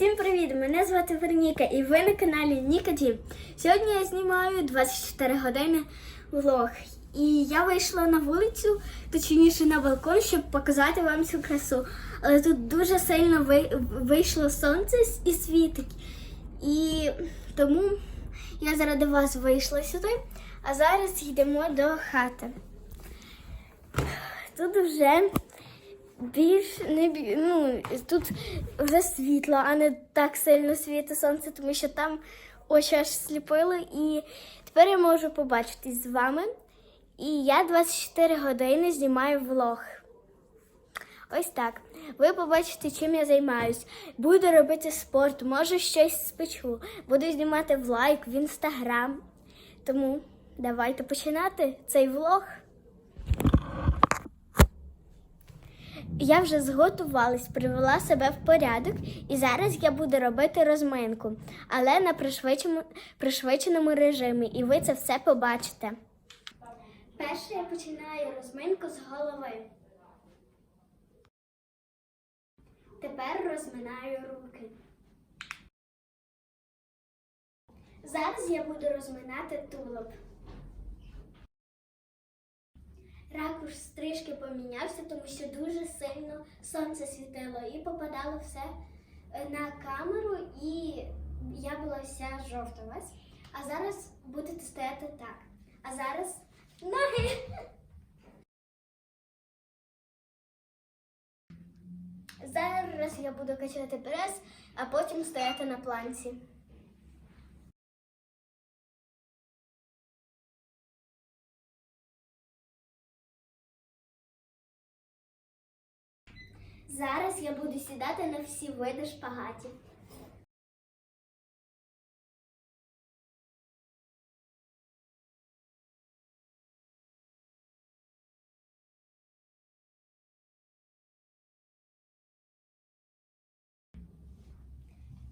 Всім привіт! Мене звати Верніка і ви на каналі Ніка Дім. Сьогодні я знімаю 24 години влог. І я вийшла на вулицю, точніше на балкон, щоб показати вам цю красу. Але тут дуже сильно вийшло сонце і світить. І тому я заради вас вийшла сюди, а зараз йдемо до хати. Тут вже більш не ну, тут вже світло, а не так сильно світить сонце, тому що там очі аж сліпило. І тепер я можу побачитись з вами. І я 24 години знімаю влог. Ось так. Ви побачите, чим я займаюсь. Буду робити спорт, може щось спечу. Буду знімати в лайк, в інстаграм. Тому давайте починати цей влог. Я вже зготувалась, привела себе в порядок, і зараз я буду робити розминку, але на пришвидшеному, режимі, і ви це все побачите. Перше я починаю розминку з голови. Тепер розминаю руки. Зараз я буду розминати тулуб. Ракурс стрижки помінявся, тому що дуже сильно сонце світило і попадало все е, на камеру, і я була вся жовта ось. А зараз будете стояти так. А зараз ноги. Зараз я буду качати прес, а потім стояти на планці. Зараз я буду сідати на всі види шпагатів.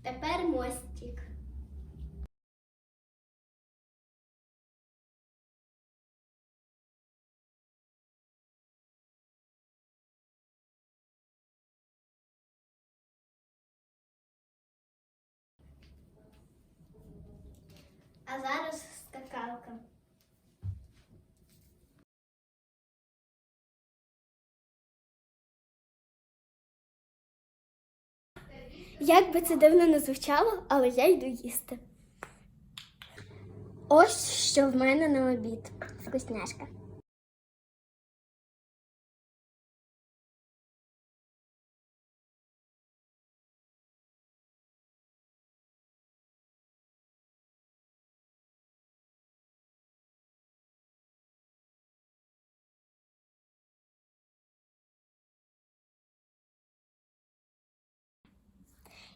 Тепер мостик. А зараз скакалка. Як би це дивно не звучало, але я йду їсти. Ось що в мене на обід. Вкусняшка.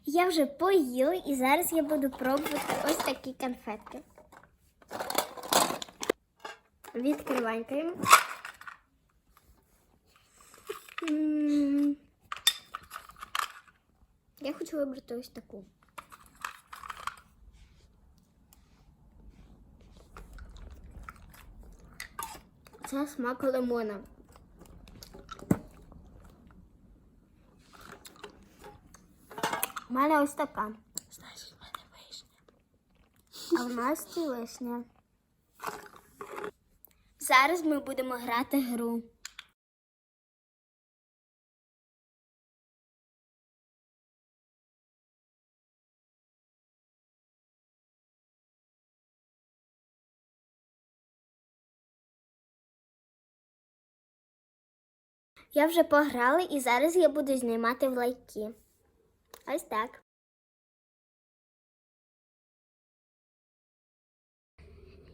Я вже поїла і зараз я буду пробувати ось такі конфетки. Відкриваємо. Я хочу вибрати ось таку. Це смак лимона. Мене ось така. Значить, в мене вишня. А в нас це вишня. Зараз ми будемо грати гру. Я вже пограла і зараз я буду знімати в лайки. Ось так.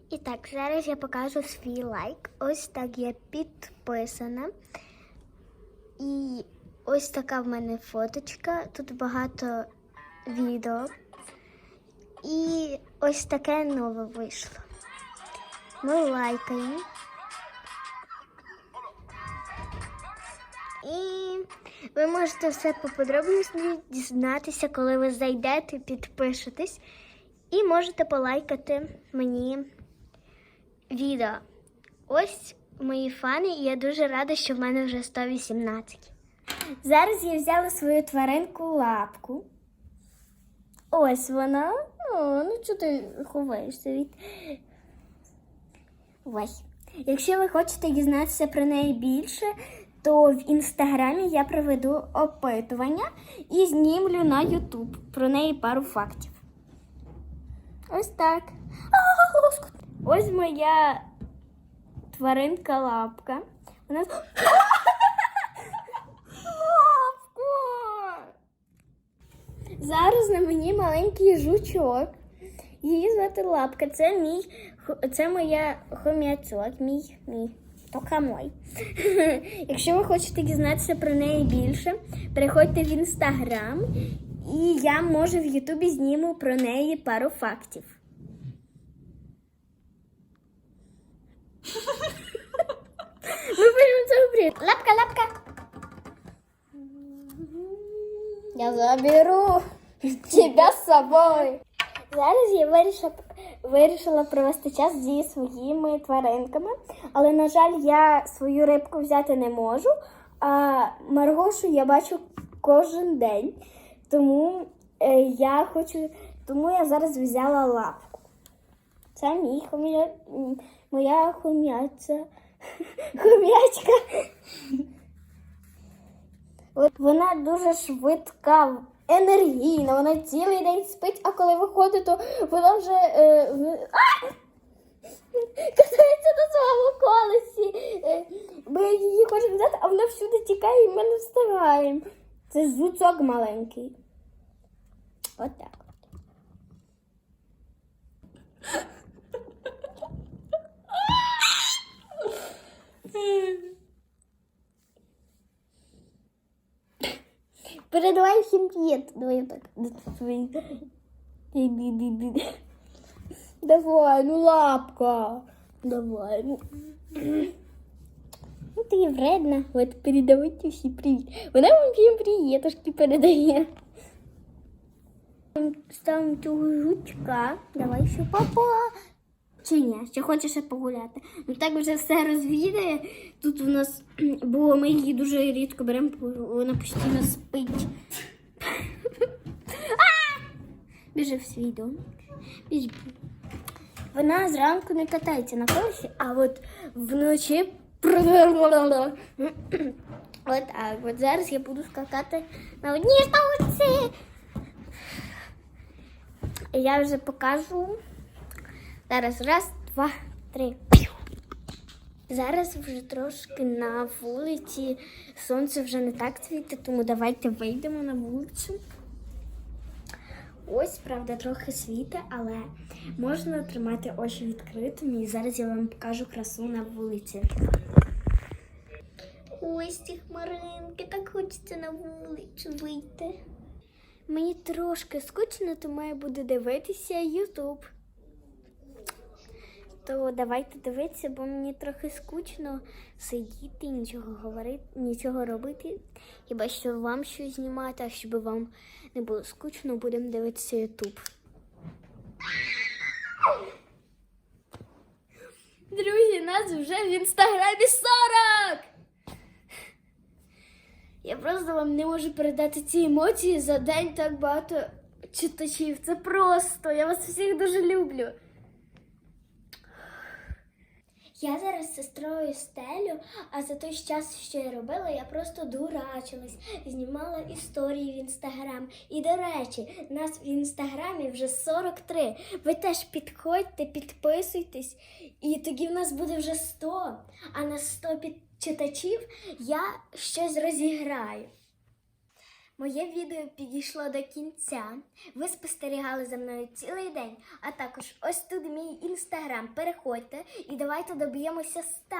І так, зараз я покажу свій лайк. Ось так я підписана. І ось така в мене фоточка. Тут багато відео. І ось таке нове вийшло. Ми лайкаємо. І ви можете все по подробності дізнатися, коли ви зайдете, підпишетесь. І можете полайкати мені відео. Ось мої фани, і я дуже рада, що в мене вже 118. Зараз я взяла свою тваринку лапку Ось вона. О, ну чого ти ховаєшся від. Ось. Якщо ви хочете дізнатися про неї більше, то в інстаграмі я проведу опитування і знімлю на Ютуб про неї пару фактів. Ось так. Ось моя тваринка лапка. Вона. Лапко! Зараз на мені маленький жучок. Її звати Лапка. Це мій це моя хом'ячок, мій мій. Тока мой. Якщо ви хочете дізнатися про неї більше, переходьте в інстаграм, і я може в Ютубі зніму про неї пару фактів. Ми будемо це говорити. Лапка, лапка. Я заберу тебя з собою. Зараз я вирішила, вирішила провести час зі своїми тваринками, але, на жаль, я свою рибку взяти не можу, а Маргошу я бачу кожен день. Тому е, я хочу, тому я зараз взяла лапку. Це мій хом'я, моя хом'яча. Хом'ячка. Вона дуже швидка, енергійна, вона цілий день спить, а коли виходить, то вона вже е, а! катається на своєму колесі. Е, Ми її хочемо взяти, а вона всюди тікає, і ми не встигаємо. Це зуцок маленький. Отак. от. Передавай всем привет. Давай вот так. Свои. Ди-ди-ди-ди. Давай, ну лапка. Давай, ну. Ну ти вредна. От передавайте всі привіт. Вона вам всім привітушки передає. Ставимо цього жучка. Давай ще папа. Чи ні? Чи хочеш ще погуляти? Ну так вже все розвідає. Тут у нас, бо ми її дуже рідко беремо, вона постійно спить. Біжи в свій дом. Вона зранку не катається на колесі, а от вночі. От так. От зараз я буду скакати на одній штовці. Я вже покажу. Зараз раз, два, три. Зараз вже трошки на вулиці. Сонце вже не так світить, тому давайте вийдемо на вулицю. Ось, правда, трохи світе, але можна тримати очі відкритими. І зараз я вам покажу красу на вулиці. Ось ці хмаринки, так хочеться на вулицю вийти. Мені трошки скучно, тому я буду дивитися Ютуб. То давайте дивитися, бо мені трохи скучно сидіти, нічого говорити, нічого робити. Хіба що вам щось знімати, а щоб вам не було скучно, будемо дивитися Ютуб. Друзі, нас вже в інстаграмі 40! Я просто вам не можу передати ці емоції за день так багато читачів. Це просто. Я вас всіх дуже люблю. Я зараз сестрою стелю, а за той час, що я робила, я просто дурачилась, знімала історії в інстаграм. І до речі, нас в інстаграмі вже 43. Ви теж підходьте, підписуйтесь, і тоді в нас буде вже 100. А на 100 під- читачів я щось розіграю. Моє відео підійшло до кінця. Ви спостерігали за мною цілий день. А також ось тут мій інстаграм. Переходьте і давайте доб'ємося 100.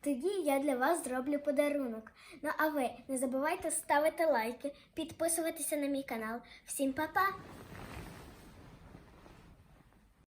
Тоді я для вас зроблю подарунок. Ну а ви не забувайте ставити лайки, підписуватися на мій канал. Всім па-па!